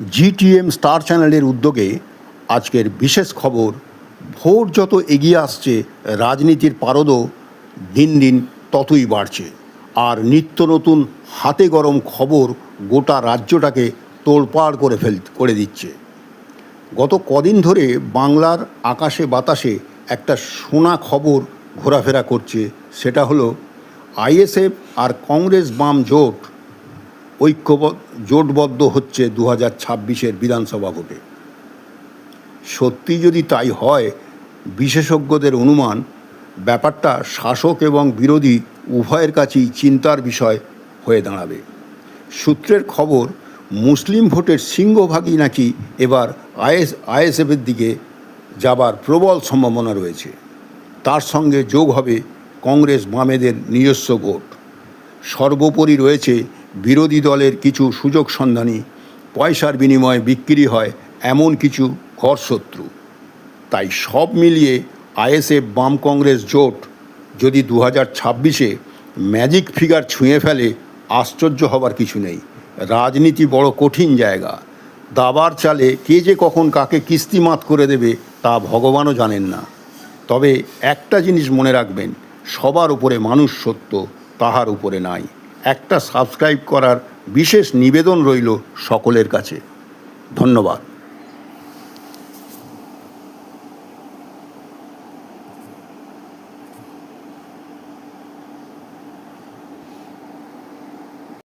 GTM star চ্যানেলের উদ্যোগে আজকের বিশেষ খবর ভোট যত এগিয়ে আসছে রাজনীতির পারদও দিন দিন ততই বাড়ছে। আর নিত্য নতুন হাতে গরম খবর গোটা রাজ্যটাকে তোড়পাড় করে ফেল, করে দিচ্ছে। গত কদিন ধরে বাংলার আকাশে বাতাসে একটা শোনা খবর ঘোরাফেরা করছে, সেটা হলো আইএসএফ আর কংগ্রেস বাম জোট ঐক্যবদ্ধ, জোটবদ্ধ হচ্ছে দু হাজার ছাব্বিশের বিধানসভা ভোটে। সত্যি যদি তাই হয়, বিশেষজ্ঞদের অনুমান, ব্যাপারটা শাসক এবং বিরোধী উভয়ের কাছেই চিন্তার বিষয় হয়ে দাঁড়াবে। সূত্রের খবর, মুসলিম ভোটের সিংহভাগই নাকি এবার আইএস, আইএসএফের দিকে যাবার প্রবল সম্ভাবনা রয়েছে। তার সঙ্গে যোগ হবে কংগ্রেস বামেদের নিজস্ব ভোট। সর্বোপরি রয়েছে বিরোধী দলের কিছু সুযোগ সন্ধানী পয়সার বিনিময়ে বিক্রি হয় এমন কিছু ঘরশত্রু। তাই সব মিলিয়ে আইএসএফ বাম কংগ্রেস জোট যদি দু হাজার ছাব্বিশে ম্যাজিক ফিগার ছুঁয়ে ফেলে, আশ্চর্য হবার কিছু নেই। রাজনীতি বড় কঠিন জায়গা। দাবার চালে কে যে কখন কাকে কিস্তিমাত করে দেবে তা ভগবানও জানেন না। তবে একটা জিনিস মনে রাখবেন, সবার উপরে মানুষ সত্য, তাহার উপরে নাই। একটা সাবস্ক্রাইব করার বিশেষ নিবেদন রইল সকলের কাছে। ধন্যবাদ।